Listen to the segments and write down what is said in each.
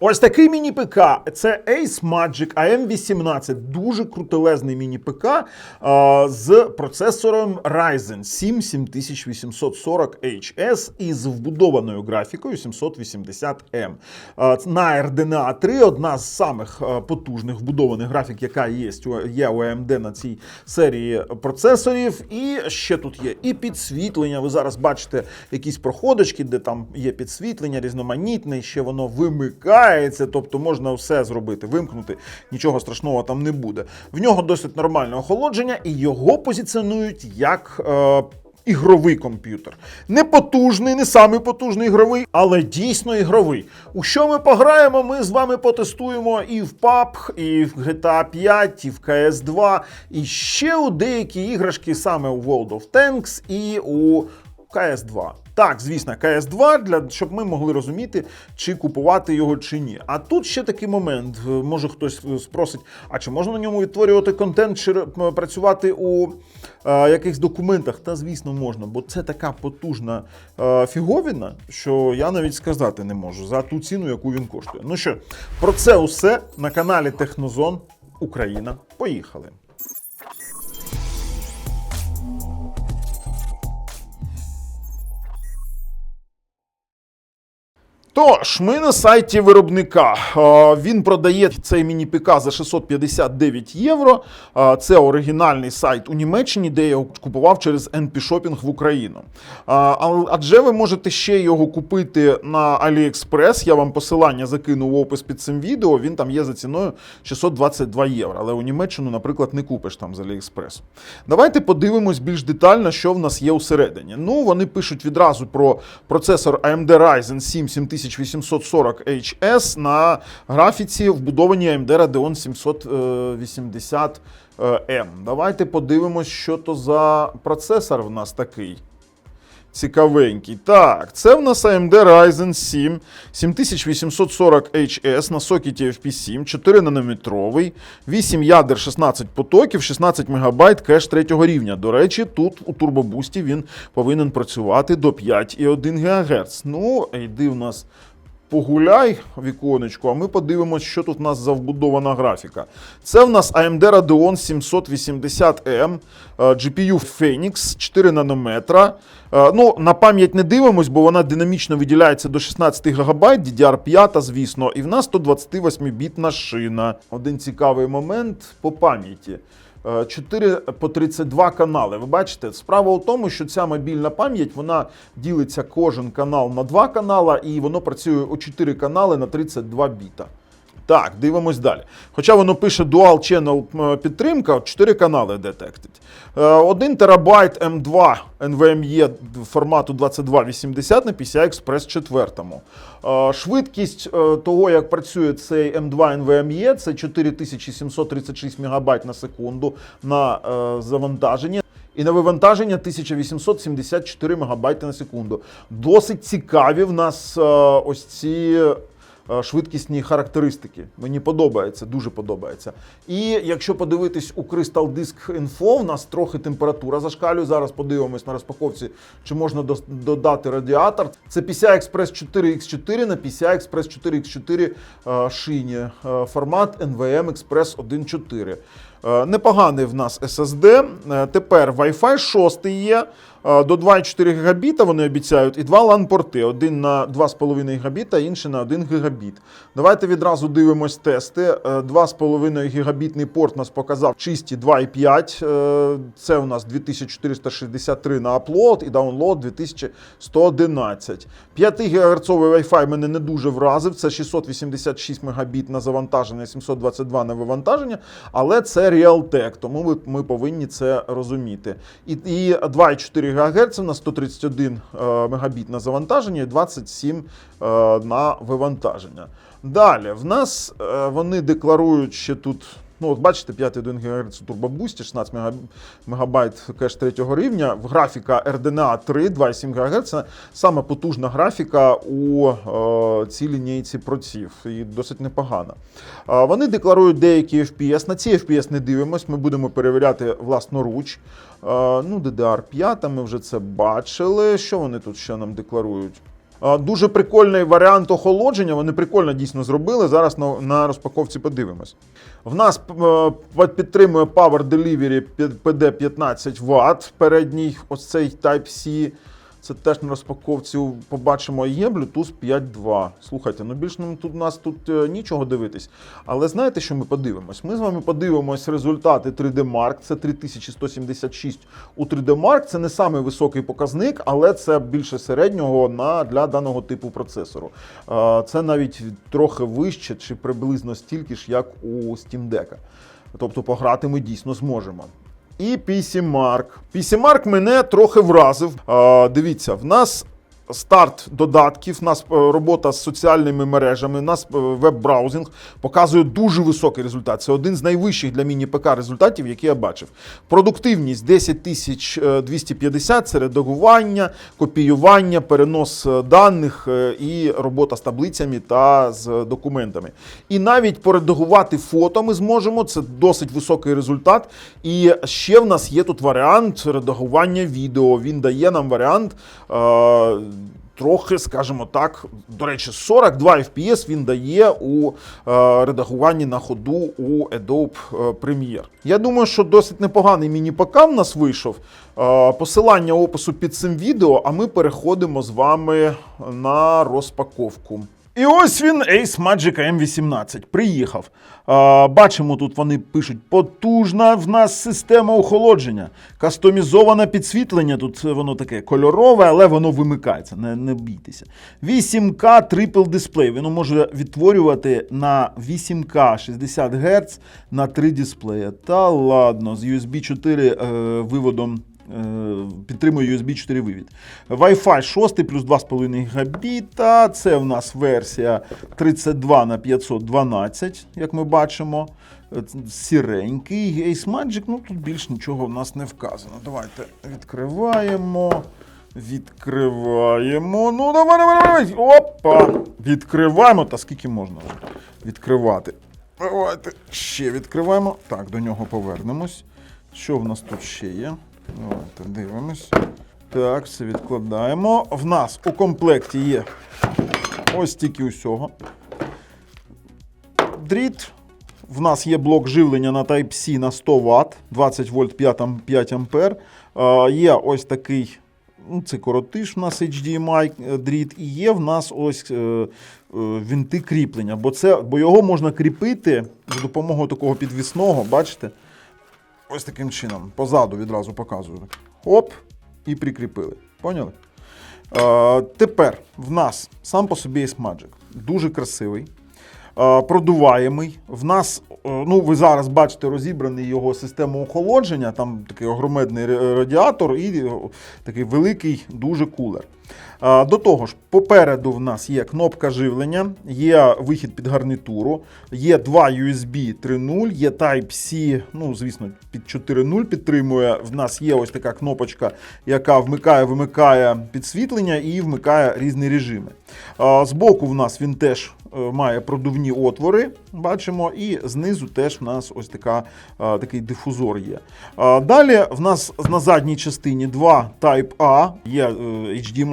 Ось такий міні-ПК. Це Ace Magic AM18. Дуже крутелезний міні-ПК з процесором Ryzen 7 7840 HS із вбудованою графікою 780M. А, На RDNA 3 одна з самих потужних вбудованих графік, яка є, у- AMD на цій серії процесорів. І ще тут є і підсвітлення. Ви зараз бачите якісь проходочки, де там є підсвітлення різноманітне, і ще воно вимикається, тобто можна все зробити, вимкнути, нічого страшного там не буде. В нього досить нормальне охолодження, і його позиціонують як. Е, Ігровий комп'ютер. Не потужний, не самий потужний ігровий, але дійсно ігровий. У що ми пограємо, ми з вами потестуємо і в PUBG, і в GTA 5, і в CS 2, і ще у деякі іграшки саме у World of Tanks і у CS 2. Так, звісно, CS 2, для щоб ми могли розуміти, чи купувати його чи ні. А тут ще такий момент. Е, Може хтось е, спросить: а чи можна на ньому відтворювати контент, чи працювати у е, якихось документах? Та звісно, можна, бо це така потужна е, фіговіна, що я навіть сказати не можу за ту ціну, яку він коштує. Ну що, про це усе на каналі Технозон Україна. Поїхали. Тож, ми на сайті виробника. Е, він продає цей міні-ПК за 659 євро. Е, це оригінальний сайт у Німеччині, де я його купував через NP-шопінг в Україну. Е, адже ви можете ще його купити на AliExpress. Я вам посилання закину в опис під цим відео. Він там є за ціною 622 євро. Але у Німеччину, наприклад, не купиш там з AliExpress. Давайте подивимось більш детально, що в нас є усередині. Ну, вони пишуть відразу про процесор AMD Ryzen 7 7000. 1840HS на графіці вбудовані AMD Radeon 780M. Е, Давайте подивимось, що то за процесор в нас такий. Цікавенький. Так, це в нас AMD Ryzen 7 7840 HS на сокеті FP7, 4 нанометровий, 8 ядер, 16 потоків, 16 МБ кеш третього рівня. До речі, тут у турбобусті він повинен працювати до 5,1 ГГц. Ну, йди в нас погуляй віконечко, а ми подивимось, що тут у нас за вбудована графіка. Це в нас AMD Radeon 780M, е, GPU Phoenix 4 нанометра. Е, Ну, на пам'ять не дивимось, бо вона динамічно виділяється до 16 ГБ, DDR5, звісно, і в нас 128-бітна шина. Один цікавий момент по пам'яті. 4 по 32 канали. Ви бачите, справа у тому, що ця мобільна пам'ять вона ділиться кожен канал на 2 канала, і воно працює у 4 канали на 32 біта. Так, дивимось далі. Хоча воно пише Dual Channel е, підтримка, 4 канали детектить. 1 терабайт M2 NVMe формату 2280 на PCI Express 4. Е, Швидкість е, того, як працює цей M2 NVMe, це 4736 МБ на секунду на е, завантаження. І на вивантаження 1874 МБ на секунду. Досить цікаві в нас е, ось ці е, швидкісні характеристики. Мені подобається, дуже подобається. І якщо подивитись у Crystal Disk Info, в нас трохи температура зашкалює. Зараз подивимось на розпаковці, чи можна додати радіатор. Це PCI Express 4X4 на PCI Express 4X4 е, шині. Е, Формат NVM Express 1.4. Е, Непоганий в нас SSD. Е, Тепер Wi-Fi 6 є. Е, До 2,4 гігабіта вони обіцяють, і два LAN-порти. Один на 2,5 гігабіта, інший на 1 гігабіт. Давайте відразу дивимось тести. Е, 2,5 гігабітний порт нас показав чисті 2,5. Е, Це у нас 2463 на аплод і даунлод 2111. 5 ГГц Wi-Fi мене не дуже вразив. Це 686 Мбіт на завантаження, 722 на вивантаження. Але це Realtek, тому ми, ми повинні це розуміти. І, і 2,4 ГГц на 131 е, Мбіт на завантаження і 27 е, на вивантаження. Далі, в нас е, вони декларують ще тут. Ну, от бачите, 5,1 ГГц турбобусті, 16 мега- МБ кеш третього рівня. Графіка RDNA 3, 2,7 ГГц. Це саме потужна графіка у е, цій лінійці проців. І досить непогана. Е, вони декларують деякі FPS. На ці FPS не дивимось, ми будемо перевіряти власноруч. Е, ну, DDR5, ми вже це бачили. Що вони тут ще нам декларують? Дуже прикольний варіант охолодження. Вони прикольно дійсно зробили. Зараз на, на розпаковці подивимось. В нас е, підтримує Power Delivery PD 15 Вт. Передній ось цей Type-C. Це теж на розпаковці побачимо. Є Bluetooth 5.2. Слухайте, ну більш нам тут у нас тут е, нічого дивитись. Але знаєте, що ми подивимось? Ми з вами подивимось результати 3D Mark. Це 3176 у 3D Mark. Це не самий високий показник, але це більше середнього на, для даного типу процесору. Е, Це навіть трохи вище чи приблизно стільки ж, як у Steam Deck. Тобто пограти ми дійсно зможемо. І PC Mark. PC Mark мене трохи вразив. А, дивіться, в нас старт додатків, нас е, робота з соціальними мережами, нас е, веб-браузинг показує дуже високий результат. Це один з найвищих для міні-ПК результатів, які я бачив. Продуктивність 10250 це редагування, копіювання, перенос е, даних і робота з таблицями та з документами. І навіть поредагувати фото ми зможемо. Це досить високий результат. І ще в нас є тут варіант редагування відео. Він дає нам варіант. Трохи, скажімо так, до речі, 42 FPS він дає у е, редагуванні на ходу у Adobe е, Premiere. Я думаю, що досить непоганий міні-ПК в нас вийшов. Е, посилання опису під цим відео, а ми переходимо з вами на розпаковку. І ось він Ace Magic M18. Приїхав. А, бачимо, тут вони пишуть: потужна в нас система охолодження, кастомізоване підсвітлення. Тут воно таке кольорове, але воно вимикається. Не, не бійтеся. 8К Triple дисплей. Воно може відтворювати на 8К 60 Гц на 3 дисплея. Та ладно, з USB 4 е, виводом. Е, Підтримує USB 4 вивід. Wi-Fi 6 плюс 2,5 габіта. Це в нас версія 32 на 512, як ми бачимо. Е, Сіренький. Ace Magic, ну тут більш нічого в нас не вказано. Давайте відкриваємо. Відкриваємо. Ну, давай, давай, давай. Опа! Відкриваємо. Та скільки можна відкривати? Давайте ще відкриваємо. Так, до нього повернемось. Що в нас тут ще є? Давайте дивимось. Так, все відкладаємо. В нас у комплекті є ось тільки усього. Дріт. В нас є блок живлення на Type-C на 100 Вт, 20 вольт 5, ам- 5 ампер. Є ось такий, ну, це коротиш, у нас HDMI е, дріт, і є в нас ось е, е, вінти кріплення, бо, це, бо його можна кріпити за допомогою такого підвісного, бачите? Ось таким чином. Позаду відразу показую. Оп, і прикріпили. Поняли? Е, тепер в нас сам по собі Ace Magic. Дуже красивий. е, Продуваємий. В нас, е, ну ви зараз бачите розібраний його систему охолодження, там такий огромедний радіатор і такий великий дуже кулер. До того ж, попереду в нас є кнопка живлення, є вихід під гарнітуру, є два USB 3.0, є Type-C, ну, звісно, під 4.0 підтримує. В нас є ось така кнопочка, яка вмикає, вимикає підсвітлення і вмикає різні режими. Збоку в нас він теж е, має продувні отвори, бачимо, і знизу теж в нас ось така, е, такий дифузор є. Далі в нас на задній частині два Type-A, є е,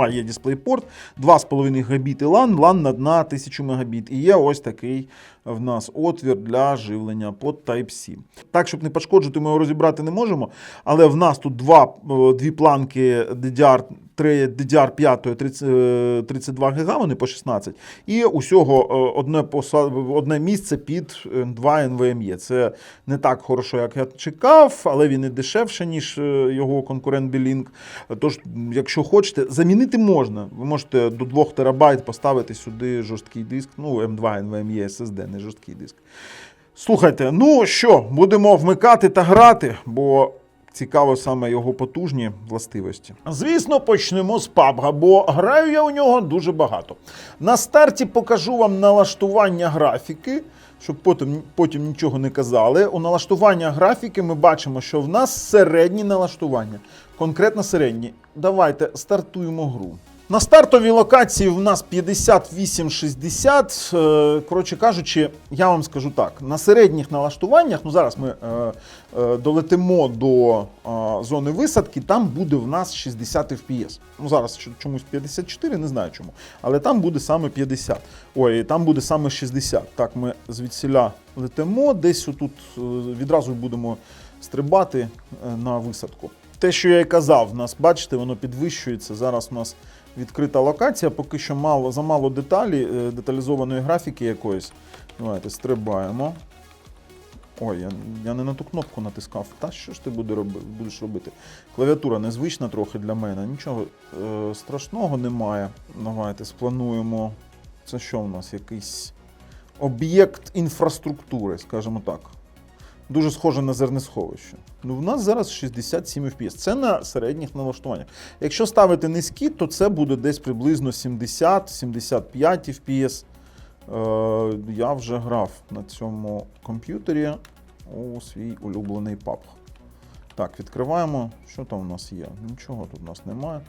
HDMI, є DisplayPort, 2,5 габіти LAN, LAN на, на 1000 Мбіт. І є ось такий в нас отвір для живлення под Type-C. Так, щоб не пошкоджити, ми його розібрати не можемо, але в нас тут два, е, дві планки DDR 3 DDR5 30, е, 32 ГБ, вони по 16, і усього е, одне, одне місце під е, 2 NVMe. Це не так хорошо, як я чекав, але він і дешевше, ніж е, його конкурент Beelink. Тож, якщо хочете, замінити можна. Ви можете до 2 терабайт поставити сюди жорсткий диск, ну M2 NVMe SSD, не жорсткий диск. Слухайте, ну що, будемо вмикати та грати, бо цікаво саме його потужні властивості. Звісно, почнемо з PUBG, бо граю я у нього дуже багато. На старті покажу вам налаштування графіки, щоб потім, потім нічого не казали. У налаштування графіки ми бачимо, що в нас середні налаштування, конкретно середні. Давайте стартуємо гру. На стартовій локації в нас 58-60. Е, Коротше кажучи, я вам скажу так: на середніх налаштуваннях, ну зараз ми е, е, долетимо до зони висадки, там буде в нас 60 FPS. Ну зараз чомусь 54, не знаю чому. Але там буде саме 50. Ой, там буде саме 60. Так, ми звідсіля летимо, десь отут відразу будемо стрибати на висадку. Те, що я і казав, нас, бачите, воно підвищується. Зараз у нас відкрита локація, поки що мало, замало деталі, е, деталізованої графіки якоїсь. Давайте стрибаємо. Ой, я, я не на ту кнопку натискав. Та що ж ти буде роби, будеш робити? Клавіатура незвична трохи для мене. Нічого е, страшного немає. Давайте сплануємо. Це що в нас? Якийсь об'єкт інфраструктури, скажімо так. Дуже схоже на зернесховище. Ну, в нас зараз 67 FPS. Це на середніх налаштуваннях. Якщо ставити низькі, то це буде десь приблизно 70-75 FPS. Е, я вже грав на цьому комп'ютері у свій улюблений PUBG. Так, відкриваємо. Що там у нас є? Нічого тут у нас немає.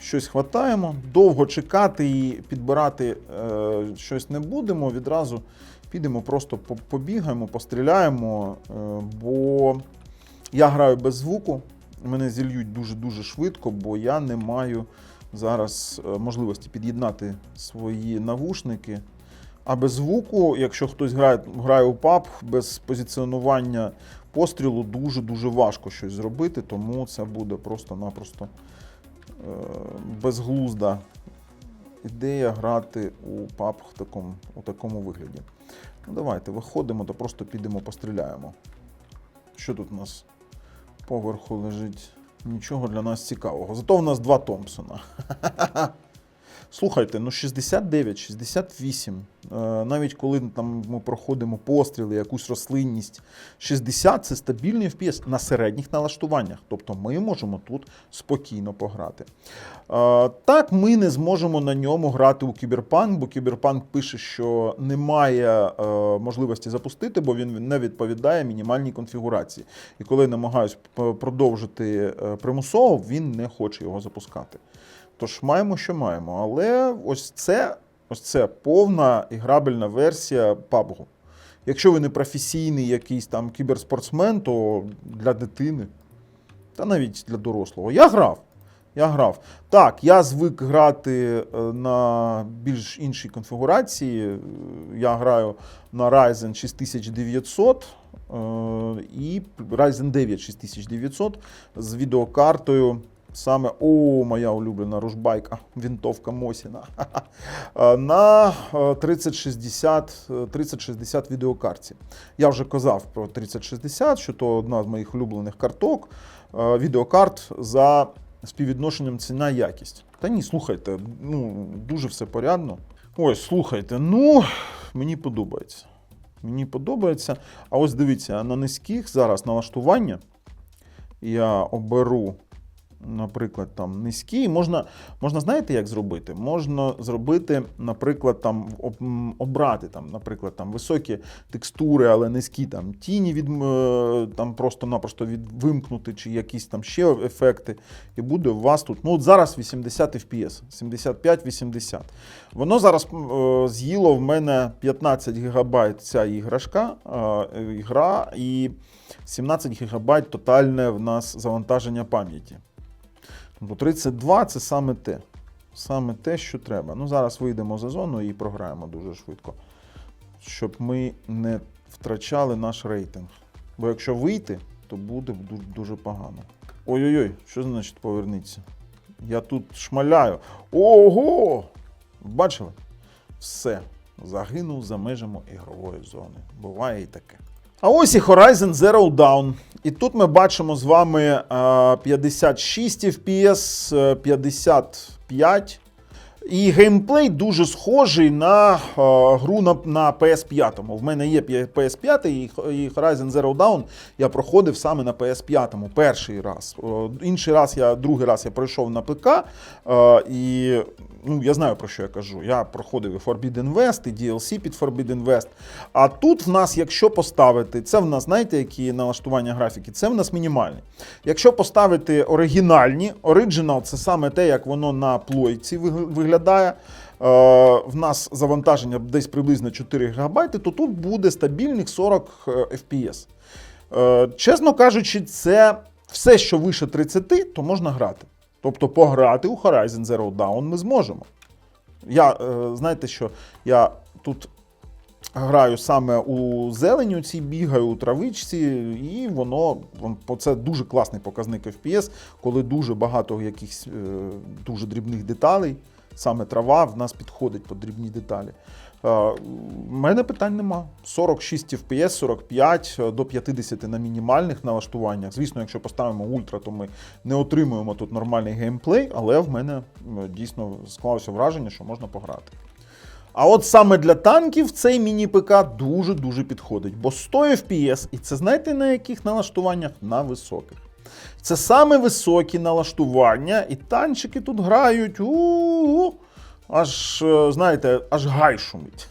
Щось хватаємо. Довго чекати і підбирати е, щось не будемо. Відразу підемо, просто побігаємо, постріляємо. Е, бо я граю без звуку. Мене зільють дуже-дуже швидко, бо я не маю зараз е, можливості під'єднати свої навушники. А без звуку, якщо хтось грає, грає у PUBG, без позиціонування пострілу дуже-дуже важко щось зробити, тому це буде просто-напросто е, безглузда ідея грати у PUBG в такому, у такому вигляді. Ну, давайте виходимо та просто підемо постріляємо. Що тут у нас поверху лежить? Нічого для нас цікавого. Зато у нас два Томпсона. Слухайте, ну 69, 68. Е, навіть коли там ми проходимо постріли, якусь рослинність, 60 це стабільний FPS на середніх налаштуваннях. Тобто ми можемо тут спокійно пограти. Е, так, ми не зможемо на ньому грати у Кіберпанк, бо Кіберпанк пише, що немає е, можливості запустити, бо він не відповідає мінімальній конфігурації. І коли я намагаюсь продовжити примусово, він не хоче його запускати. Тож маємо, що маємо. Але ось це, ось це повна іграбельна версія PUBG. Якщо ви не професійний якийсь там кіберспортсмен, то для дитини, та навіть для дорослого. Я грав. Я грав. Так, я звик грати е, на більш іншій конфігурації. Е, Я граю на Ryzen 6900 е, і Ryzen 9 6900 з відеокартою. Саме о, моя улюблена ружбайка, вінтовка Мосіна. Е, На е, 3060, е, 3060 відеокарті. Я вже казав про 3060, що то одна з моїх улюблених карток. Е, Відеокарт за співвідношенням ціна якість. Та ні, слухайте, ну дуже все порядно. Ось, слухайте, ну мені подобається. Мені подобається. А ось дивіться, на низьких зараз налаштування я оберу, наприклад, там низькі. Можна, можна знаєте, як зробити? Можна зробити, наприклад, там об- обрати там, наприклад, там високі текстури, але низькі там тіні від е, там просто-напросто від вимкнути, чи якісь там ще ефекти. І буде у вас тут. Ну, от зараз 80 FPS, 75-80. Воно зараз е, з'їло в мене 15 ГБ ця іграшка, е, ігра, і 17 ГБ тотальне в нас завантаження пам'яті. Тобто 32 це саме те. Саме те, що треба. Ну, зараз вийдемо за зону і програємо дуже швидко. Щоб ми не втрачали наш рейтинг. Бо якщо вийти, то буде дуже погано. Ой-ой-ой, що значить поверніться? Я тут шмаляю. Ого! Бачили? Все. Загинув за межами ігрової зони. Буває і таке. А ось і Horizon Zero Dawn. І тут ми бачимо з вами е, 56 FPS, е, 55. І геймплей дуже схожий на е, гру на, на PS5. В мене є PS5 і, Horizon Zero Dawn я проходив саме на PS5 перший раз. Е, інший раз я другий раз я пройшов на ПК. Е, і ну, я знаю про що я кажу. Я проходив і Forbidden West, і DLC під Forbidden West. А тут в нас, якщо поставити, це в нас, знаєте, які налаштування графіки, це в нас мінімальні. Якщо поставити оригінальні, Original це саме те, як воно на плойці вигля- виглядає. Е, в нас завантаження десь приблизно 4 ГБ, то тут буде стабільних 40 е, FPS. Е, чесно кажучи, це все, що вище 30, то можна грати. Тобто пограти у Horizon Zero Dawn ми зможемо. Я, знаєте що, я тут граю саме у зелені, у цій бігаю у травичці, і воно це дуже класний показник FPS, коли дуже багато якихось дуже дрібних деталей. Саме трава в нас підходить по дрібні деталі. Е, У мене питань нема. 46 FPS, 45 е, до 50 на мінімальних налаштуваннях. Звісно, якщо поставимо ультра, то ми не отримуємо тут нормальний геймплей, але в мене дійсно склалося враження, що можна пограти. А от саме для танків цей міні-ПК дуже-дуже підходить, бо 100 FPS, і це знаєте на яких налаштуваннях? На високих. Це саме високі налаштування, і танчики тут грають. У-у-у, аж, е, знаєте, аж гай шумить.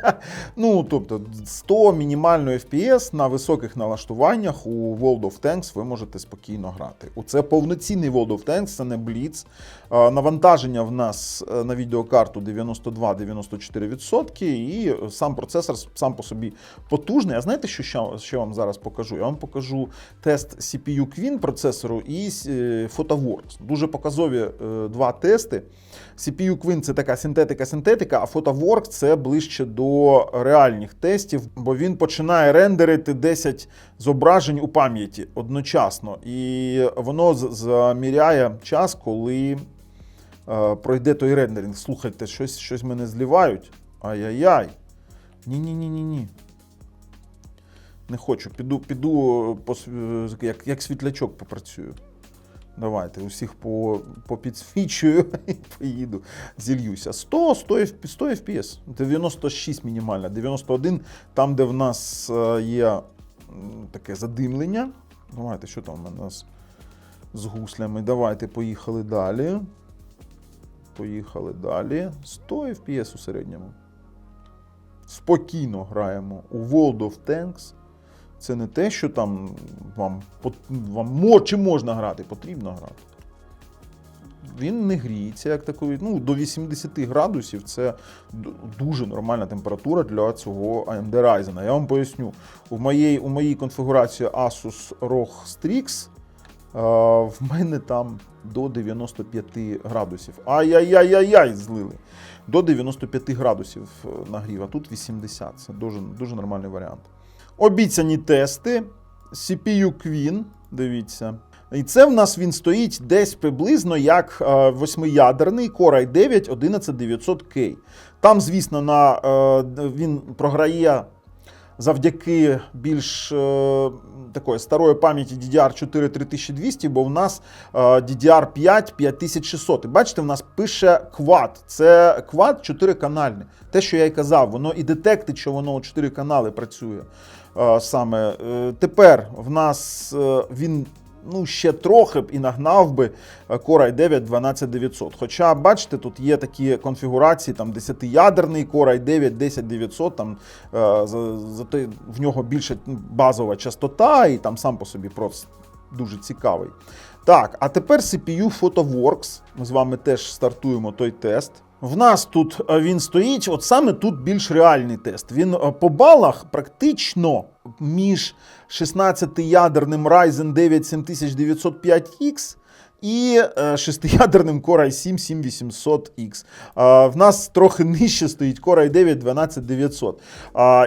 ну, тобто 100 мінімально FPS на високих налаштуваннях у World of Tanks ви можете спокійно грати. Це повноцінний World of Tanks, це не Blitz. Е, Навантаження в нас е, на відеокарту 92-94%, і сам процесор сам по собі потужний. А знаєте, що ще, вам зараз покажу? Я вам покажу тест CPU Queen процесору і PhotoWorks. Дуже показові два тести. CPU Queen це така синтетика-синтетика, а PhotoWorks це ближче до реальних тестів, бо він починає рендерити 10 зображень у пам'яті одночасно. І воно заміряє час, коли е, пройде той рендеринг. Слухайте, щось, щось мене злівають. Ай-яй-яй. Ні-ні-ні-ні-ні. Не хочу. Піду, піду як, як світлячок попрацюю. Давайте, усіх по, попідсвічую і поїду, зільюся. 100, 100, F- 100 FPS, 96 мінімальна, 91, там, де в нас е, є таке задимлення. Давайте, що там у нас з гуслями? Давайте, поїхали далі. Поїхали далі. 100 FPS у середньому. Спокійно граємо у World of Tanks. Це не те, що там вам, вам мо- чи можна грати, потрібно грати. Він не гріється, як такий. Ну, до 80 градусів це дуже нормальна температура для цього AMD Ryzen. Я вам поясню. У моїй, у моїй конфігурації Asus ROG Strix е, в мене там до 95 градусів. Ай-яй-яй-яй-яй, злили. До 95 градусів е, нагрів, а тут 80. Це дуже, дуже нормальний варіант. Обіцяні тести. CPU Queen, дивіться. І це в нас він стоїть десь приблизно як е, восьмиядерний Core i9 11900K. Там, звісно, на, е, він програє завдяки більш е, такої старої пам'яті DDR4 3200, бо в нас е, DDR5 5600. І бачите, в нас пише Quad. Це Quad 4 канальне. Те, що я й казав, воно і детектить, що воно у 4 канали працює. Е, саме Е, тепер в нас е, він. Ну, ще трохи б і нагнав би Core i9 12900. Хоча, бачите, тут є такі конфігурації, там 10-ядерний Core i9 10900, там е, за, в нього більше базова частота, і там сам по собі просто дуже цікавий. Так, а тепер CPU PhotoWorks. Ми з вами теж стартуємо той тест. В нас тут е, він стоїть, от саме тут більш реальний тест. Він е, по балах практично між 16-ядерним Ryzen 9 7905X і е, 6-ядерним Core i7 7800X. В нас трохи нижче стоїть Core i9 12900.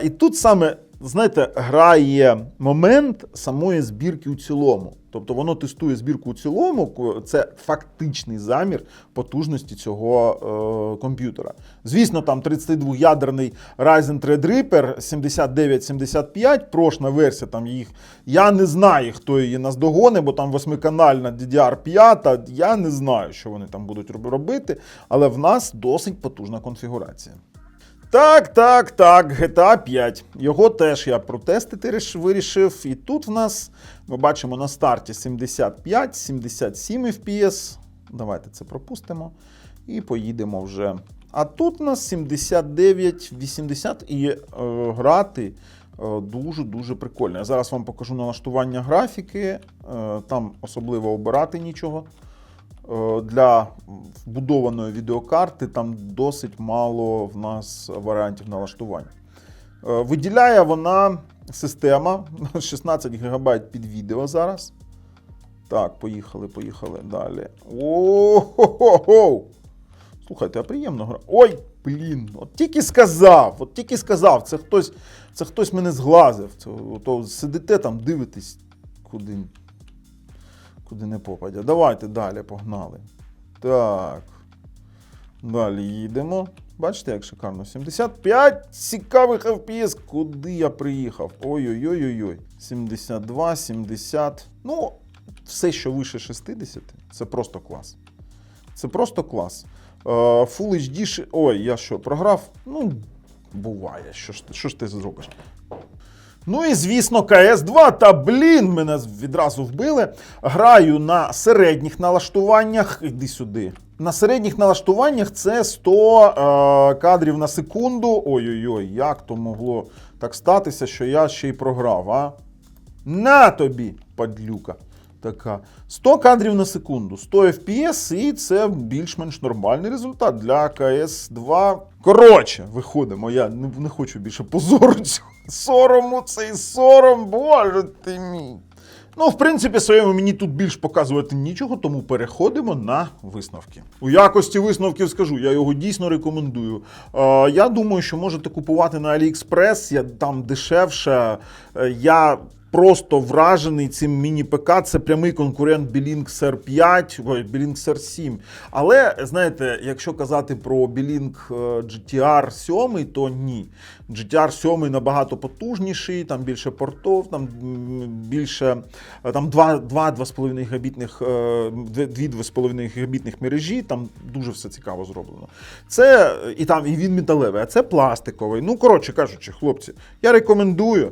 І тут саме знаєте, грає момент самої збірки у цілому. Тобто воно тестує збірку у цілому, це фактичний замір потужності цього е, комп'ютера. Звісно, там 32-ядерний Ryzen Threadripper 7975, прошна версія там їх. Я не знаю, хто її наздогоне, бо там восьмиканальна DDR5, я не знаю, що вони там будуть робити, але в нас досить потужна конфігурація. Так, так, так, GTA 5. Його теж я протестити вирішив. І тут в нас ми бачимо на старті 75, 77 FPS. Давайте це пропустимо. І поїдемо вже. А тут у нас 79, 80 і е, грати дуже-дуже прикольно. Я зараз вам покажу налаштування графіки. Е, там особливо обирати нічого. Е, Для вбудованої відеокарти там досить мало в нас варіантів налаштування. Е, Виділяє вона система 16 ГБ під відео зараз. Так, поїхали, поїхали далі. О-хо-хо-хо! Слухайте, а приємно гра. Ой, блін, от тільки сказав, от тільки сказав, це хтось, це хтось мене зглазив. То сидите там, дивитесь, куди, куди не попадя. Давайте далі, погнали. Так. Далі їдемо. Бачите, як шикарно. 75 цікавих FPS. Куди я приїхав? Ой-ой-ой-ой. 72, 70. Ну, все, що вище 60, це просто клас. Це просто клас. Е, Full HD. Ой, я що, програв? Ну, буває. Що ж, що ж ти зробиш? Ну і звісно, КС2, та блін, мене відразу вбили. Граю на середніх налаштуваннях. Іди сюди. На середніх налаштуваннях це 100 е, кадрів на секунду. Ой-ой-ой, як то могло так статися, що я ще й програв, а? На тобі, падлюка. Така. 100 кадрів на секунду, 100 FPS, і це більш-менш нормальний результат для КС2. Коротше, виходимо. Я не, не хочу більше позору цього. Сорому цей сором, боже ти мій. Ну, в принципі, своєму мені тут більш показувати нічого, тому переходимо на висновки. У якості висновків скажу, я його дійсно рекомендую. Е, я думаю, що можете купувати на AliExpress, я, там дешевше. Е, я просто вражений цим міні-ПК. Це прямий конкурент Billings R5, ой, Billings R7. Але знаєте, якщо казати про е, GTR 7, то ні. GTR 7 набагато потужніший, там більше портов, там більше е, там 2-2,5 гігабітних, е, 2,5 гігабітних мережі, там дуже все цікаво зроблено. Це е, і там і він металевий, а це пластиковий. Ну, коротше кажучи, хлопці, я рекомендую.